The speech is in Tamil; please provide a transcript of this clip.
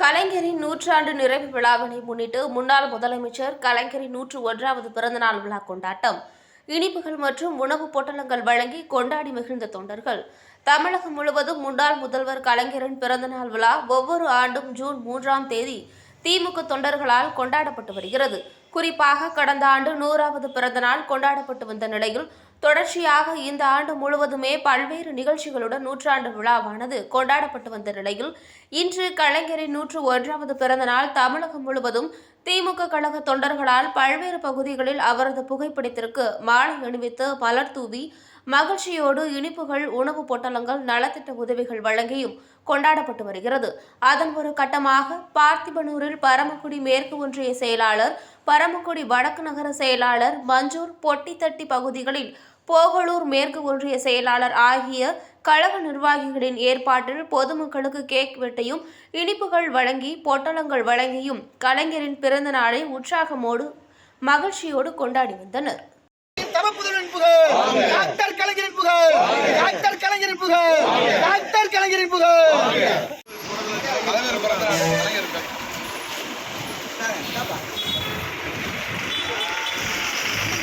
கலைஞரின் நூற்றாண்டு நிறைவு விழாவினை முன்னிட்டு முன்னாள் முதலமைச்சர் கலைஞரின் நூற்று ஒன்றாவது பிறந்தநாள் விழா கொண்டாட்டம். இனிப்புகள் மற்றும் உணவுப் பொட்டலங்கள் வழங்கி கொண்டாடி மகிழ்ந்த தொண்டர்கள். தமிழகம் முழுவதும் முன்னாள் முதல்வர் கலைஞரின் பிறந்தநாள் விழா ஒவ்வொரு ஆண்டும் ஜூன் மூன்றாம் தேதி திமுக தொண்டர்களால் கொண்டாடப்பட்டு வருகிறது. குறிப்பாக கடந்த ஆண்டு நூறாவது பிறந்தநாள் கொண்டாடப்பட்டு வந்த நிலையில் தொடர்ச்சியாக இந்த ஆண்டு முழுவதுமே பல்வேறு நிகழ்ச்சிகளுடன் நூற்றாண்டு விழாவானது கொண்டாடப்பட்டு வந்த நிலையில் இன்று கலைஞரின் நூற்று ஒன்றாவது பிறந்தநாள் தமிழகம் முழுவதும் திமுக கழக தொண்டர்களால் பல்வேறு பகுதிகளில் அவரது புகைப்படத்திற்கு மாலை அணிவித்து மலர் தூவி மகிழ்ச்சியோடு இனிப்புகள் உணவுப் பொட்டலங்கள் நலத்திட்ட உதவிகள் வழங்கியும் கொண்டாடப்பட்டு வருகிறது. அதன் ஒரு கட்டமாக பார்த்திபனூரில் பரமக்குடி மேற்கு ஒன்றிய செயலாளர் பரமக்குடி வடக்கு நகர செயலாளர் மஞ்சூர் பொட்டித்தட்டி பகுதிகளில் போகலூர் மேற்கு ஒன்றிய செயலாளர் ஆகிய கழக நிர்வாகிகளின் ஏற்பாட்டில் பொதுமக்களுக்கு கேக் வெட்டியும் இனிப்புகள் வழங்கி பொட்டலங்கள் வழங்கியும் கலைஞரின் பிறந்த நாளை உற்சாகமோடு மகிழ்ச்சியோடு கொண்டாடி வந்தனர். கலைஞரின்